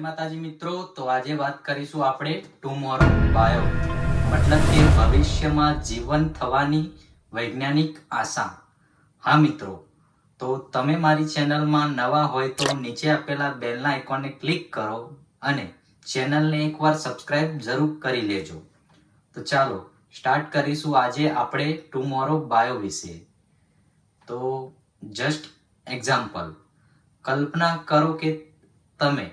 માતાજી મિત્રો, તો આજે વાત કરીશું આપણે ટુમોરો બાયો મતલબ કે ભવિષ્યમાં જીવન થવાની વૈજ્ઞાનિક આશા. હા મિત્રો, તો તમે મારી ચેનલમાં નવા હોય તો નીચે આપેલા બેલના આઇકોનને ક્લિક કરો અને ચેનલને એકવાર સબસ્ક્રાઇબ જરૂર કરી લેજો. તો ચાલો સ્ટાર્ટ કરીશું આજે આપણે ટુમોરો બાયો વિશે. તો જસ્ટ એક્ઝામ્પલ કલ્પના કરો કે તમે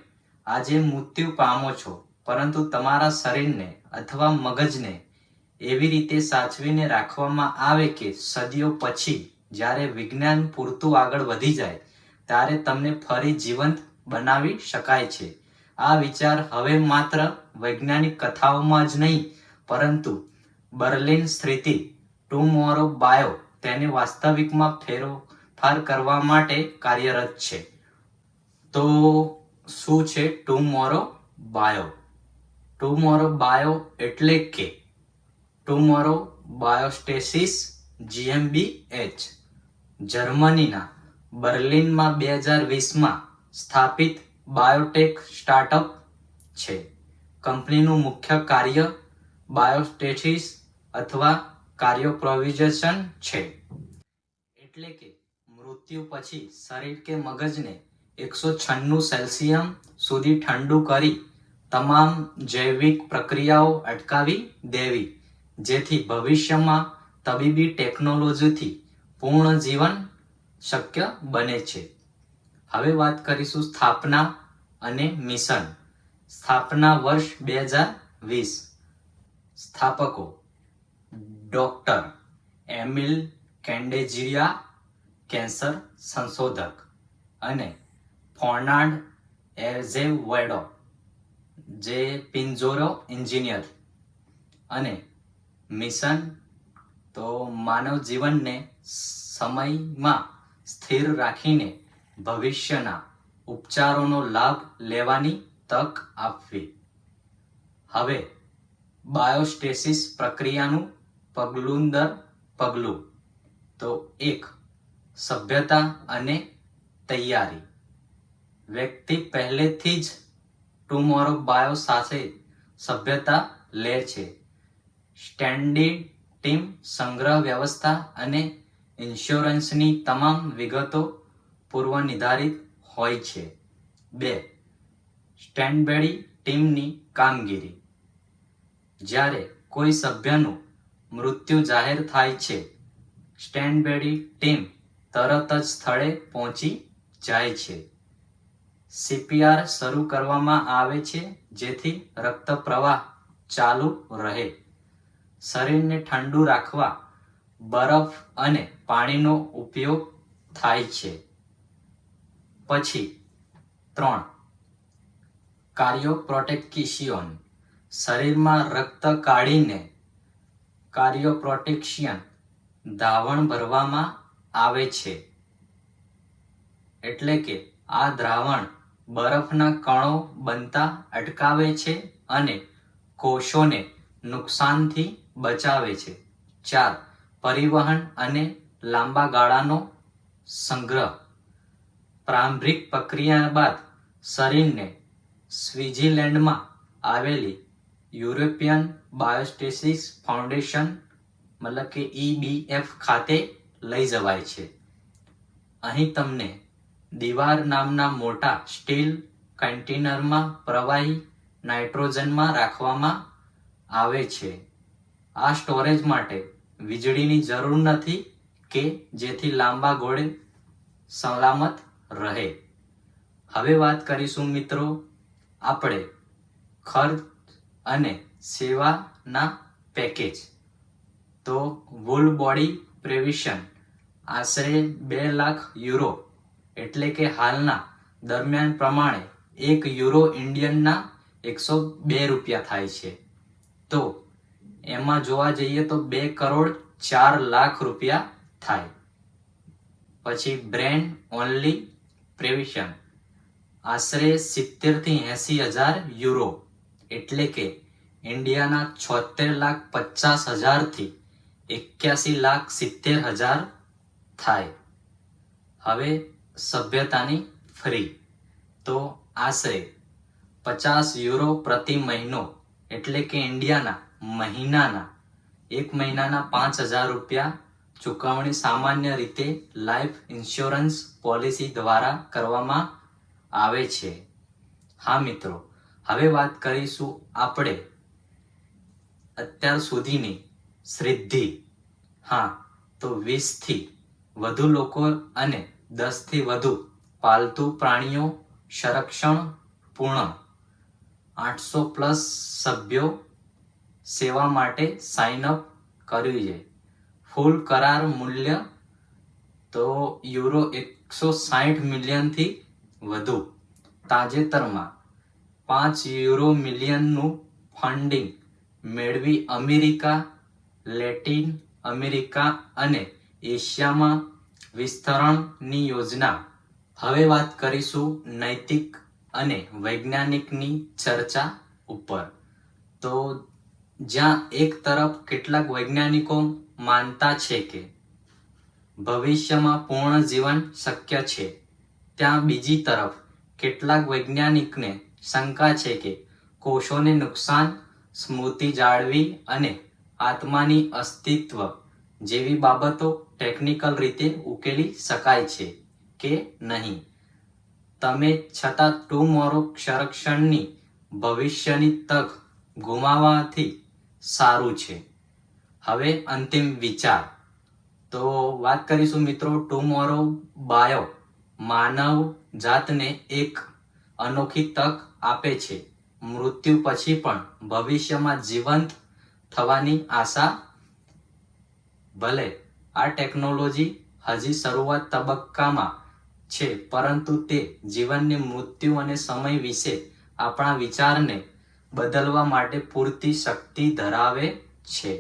આજે મૃત્યુ પામો છો, પરંતુ તમારા શરીરને અથવા મગજને એવી રીતે સાચવીને રાખવામાં આવે કે સદીઓ પછી જ્યારે વિજ્ઞાન પૂરતું આગળ વધી જાય, ત્યારે તમને ફરી જીવંત બનાવી શકાય છે. આ વિચાર હવે માત્ર વૈજ્ઞાનિક કથાઓમાં જ નહીં, પરંતુ બર્લિન સ્થિતિ, ટુમોરો બાયો, તેને વાસ્તવિકમાં ફેરફાર કરવા માટે કાર્યરત છે. તો શું છે ટુમોરો બાયો ટુમોરો બાયો એટલે કે ટુમોરો બાયોસ્ટેસિસ જીએમબી એચ જર્મનીના બર્લિનમાં બે હજાર વીસમાં સ્થાપિત બાયોટેક સ્ટાર્ટઅપ છે. કંપનીનું મુખ્ય કાર્ય બાયોસ્ટેસિસ અથવા કાર્યોપ્રોવિઝેશન છે. એટલે કે મૃત્યુ પછી શરીર કે મગજને એકસો છન્નું સેલ્સિયમ સુધી ઠંડુ કરી તમામ જૈવિક પ્રક્રિયાઓ અટકાવી દેવી, જેથી ભવિષ્યમાં તબીબી ટેકનોલોજીથી પૂર્ણ જીવન શક્ય બને છે. હવે વાત કરીશું સ્થાપના અને મિશન. સ્થાપના વર્ષ બે હજાર વીસ. સ્થાપકો. ડોક્ટર એમિલ કેન્ડેજિયા, કેન્સર સંશોધક અને ફોર્નાન્ડ એરઝેવેડો જે પિન્જોરો એન્જિનિયર અને મિશન તો માનવ જીવનને સમયમાં સ્થિર રાખીને ભવિષ્યના ઉપચારોનો લાભ લેવાની તક આપવી. હવે બાયોસ્ટેસિસ પ્રક્રિયાનું પગલું દર પગલું, તો એક સભ્યતા અને તૈયારી. વ્યક્તિ પહેલેથી જ ટુમોરો બાયો સાથે સભ્યતા લે છે. સ્ટેન્ડિંગ ટીમ સંગ્રહ વ્યવસ્થા અને ઇન્સ્યોરન્સની તમામ વિગતો પૂર્વ નિર્ધારિત હોય છે. બે સ્ટેન્ડબેડી ટીમની કામગીરી. જ્યારે કોઈ સભ્યનું મૃત્યુ જાહેર થાય છે સ્ટેન્ડબેડી ટીમ તરત જ સ્થળે પહોંચી જાય છે. સીપીઆર શરૂ કરવામાં આવે છે, જેથી રક્ત પ્રવાહ ચાલુ રહે. શરીરને ઠંડુ રાખવા, બરફ અને પાણીનો ઉપયોગ થાય છે. પછી, ત્રણ. કાર્યોપ્રોટેક્શિયન શરીરમાં રક્ત કાઢીને કાર્યોપ્રોટેક્શિયન દ્રાવણ ભરવામાં આવે છે. એટલે કે આ દ્રાવણ બરફના કણો બનતા અટકાવે છે અને કોષોને નુકસાનથી બચાવે છે. ચાર, પરિવહન અને લાંબા ગાળાનો સંગ્રહ. પ્રારંભિક પ્રક્રિયા બાદ શરીરને સ્વિટ્ઝરલેન્ડમાં આવેલી યુરોપિયન બાયોસ્ટેસિસ ફાઉન્ડેશન, મતલબ કે ઈબીએફ ખાતે લઈ જવાય છે. અહીં તમને દીવાર નામના મોટા સ્ટીલ કન્ટેનરમાં પ્રવાહી નાઇટ્રોજનમાં રાખવામાં આવે છે. આ સ્ટોરેજ માટે વીજળીની જરૂર નથી કે જેથી લાંબા ગોળે સલામત રહે. હવે વાત કરીશું મિત્રો આપણે ખર્ચ અને સેવાના પેકેજ. તો વૂલ બોડી પ્રેવિશન આશરે બે લાખ યુરો એટલે કે હાલના દરમિયાન પ્રમાણે એક યુરો ઇન્ડિયનના એકસો બે રૂપિયા થાય છે. તો એમાં જોવા જઈએ તો બે કરોડ ચાર લાખ રૂપિયા થાય. પછી બ્રેન ઓનલી પ્રેવિશન. આશરે સિત્તેરથી એસી હજાર યુરો. એટલે કે ઇન્ડિયાના છોતેર લાખ પચાસ હજારથી એક્યાસી લાખ સિત્તેર હજાર થાય. હવે સભ્યતાની ફ્રી. તો આશરે પચાસ યુરો પ્રતિ મહિનો, એટલે કે ઇન્ડિયાના મહિનાના, એક મહિનાના પાંચ હજાર રૂપિયા ચૂકવણી સામાન્ય રીતે લાઈફ ઇન્સ્યોરન્સ પોલિસી દ્વારા કરવામાં આવે છે. હા મિત્રો, હવે વાત કરીશું આપણે અત્યાર સુધીની સિદ્ધિ હા, તો વીસથી વધુ લોકો અને દસથી વધુ પાલતુ પ્રાણીઓ સંરક્ષણ પૂર્ણ. આઠસો પ્લસ સભ્યો સેવા માટે સાઇન અપ કર્યું છે. ફૂલ કરાર મૂલ્ય તો યુરો એકસો સાઠ મિલિયનથી વધુ. તાજેતરમાં પાંચ યુરો મિલિયનનું ફંડિંગ મેળવી અમેરિકા, લેટિન અમેરિકા અને એશિયામાં વિસ્તરણની યોજના. હવે વાત કરીશું નૈતિક અને વૈજ્ઞાનિકની ચર્ચા ઉપર. તો જ્યાં એક તરફ કેટલાક વૈજ્ઞાનિકો માનતા છે કે ભવિષ્યમાં પૂર્ણ જીવન શક્ય છે, ત્યાં બીજી તરફ કેટલાક વૈજ્ઞાનિકને શંકા છે કે કોષોને નુકસાન, સ્મૃતિ જાળવી અને આત્માની અસ્તિત્વ જેવી બાબતો ટેકનિકલ રીતે ઉકેલી શકાય છે કે નહીં. તમે છતાં ટુમોરો સંરક્ષણની ભવિષ્યની તક ગુમાવવાથી સારું છે. હવે અંતિમ વિચાર. તો વાત કરીશું મિત્રો ટુમોરો બાયો માનવ જાતને એક અનોખી તક આપે છે. મૃત્યુ પછી પણ ભવિષ્યમાં જીવંત થવાની આશા ભલે આ ટેકનોલોજી હજી શરૂઆત તબક્કામાં છે, પરંતુ તે જીવનની મૃત્યુ અને સમય વિશે આપણા વિચારને બદલવા માટે પૂરતી શક્તિ ધરાવે છે.